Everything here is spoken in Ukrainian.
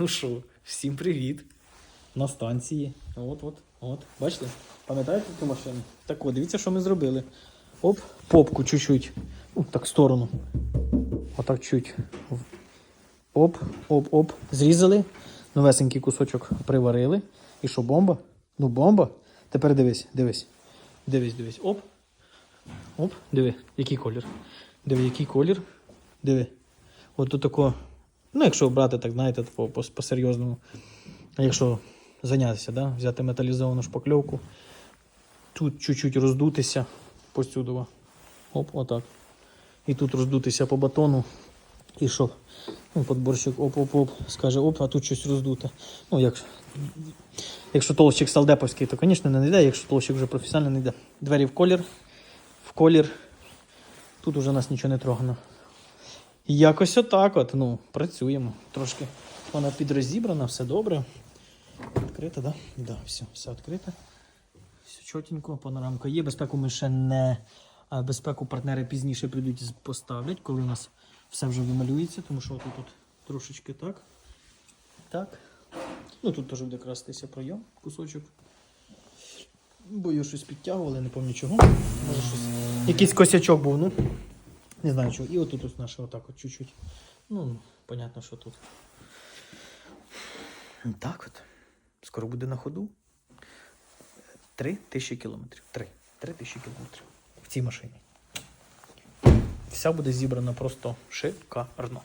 Ну що, всім привіт. На станції. От, от. Бачите? Пам'ятаєте ту машину? Так от, дивіться, що ми зробили. Оп, попку чуть-чуть. Так, в сторону. Отак чуть. Оп, оп, оп. Зрізали. Новесенький кусочок приварили. І що, бомба? Ну, бомба. Тепер дивись, дивись. Дивись, дивись. Оп. Оп, диви, який колір. Диви, який колір. Диви. От тут тако. Ну, якщо брати, так знаєте, по, по, по-серйозному. А якщо зайнятися, да? взяти металізовану шпакльовку, тут чуть-чуть роздутися посюдово. Оп, отак. І тут роздутися по батону. І що? Ну, подборщик оп-оп-оп, скаже оп, а тут щось роздуте. Ну, як, якщо толщик салдеповський, то, звісно, не йде, якщо толщик вже професіональний, не йде. Двері в колір, в колір. Тут уже нас нічого не трогано. Якось отак от, ну, працюємо. Трошки вона підрозібрана, все добре. Відкрита? Да? Да, все, все відкрите. Все чотенько, панорамка є. Безпеку ми ще не. Безпеку партнери пізніше прийдуть і поставлять, коли у нас все вже вималюється, тому що тут, тут трошечки так. Так. Ну тут теж буде крастися пройом, кусочок. Бою щось підтягували, не пам'ятаю чого. Може щось. Якийсь косячок був, ну. Не знаю чого. І отут ось наше отак от чуть-чуть. Ну, понятно, що тут. Так от. Скоро буде на ходу. Три тисячі кілометрів. Три. Три тисячі кілометрів. В цій машині. Вся буде зібрана просто шикарно.